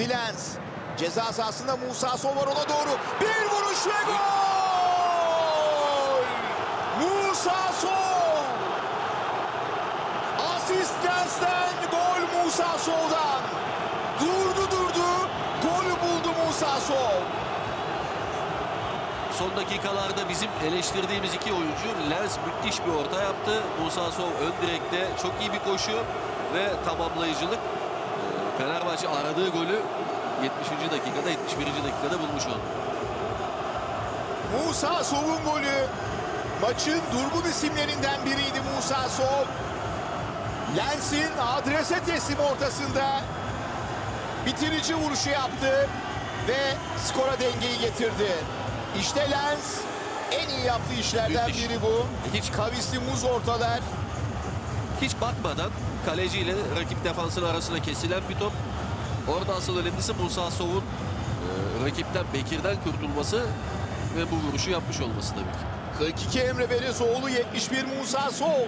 Şimdi Lens. Ceza sahasında Musa Sol var ona doğru. Bir vuruş ve gol! Musa Sol! Asist Lens'ten gol Musa Sol'dan. Durdu durdu. Golü buldu Musa Sol. Son dakikalarda bizim eleştirdiğimiz iki oyuncu Lens müthiş bir orta yaptı. Musa Sov ön direkte çok iyi bir koşu ve tamamlayıcılık. Fenerbahçe aradığı golü 70. dakikada 71. dakikada bulmuş oldu. Musa Sov'un golü. Maçın durgun isimlerinden biriydi Musa Sov. Lens'in adrese teslim ortasında bitirici vuruşu yaptı ve skora dengeyi getirdi. İşte Lens en iyi yaptığı işlerden Müthiş. biri bu. Hiç- kavisli muz ortalar. Hiç bakmadan kaleciyle rakip defansın arasına kesilen bir top. Orada asıl önemlisi Musa Sov'un e, rakipten Bekir'den kurtulması ve bu vuruşu yapmış olması tabii ki. 42 Emre Belezoğlu 71 Musa Sov.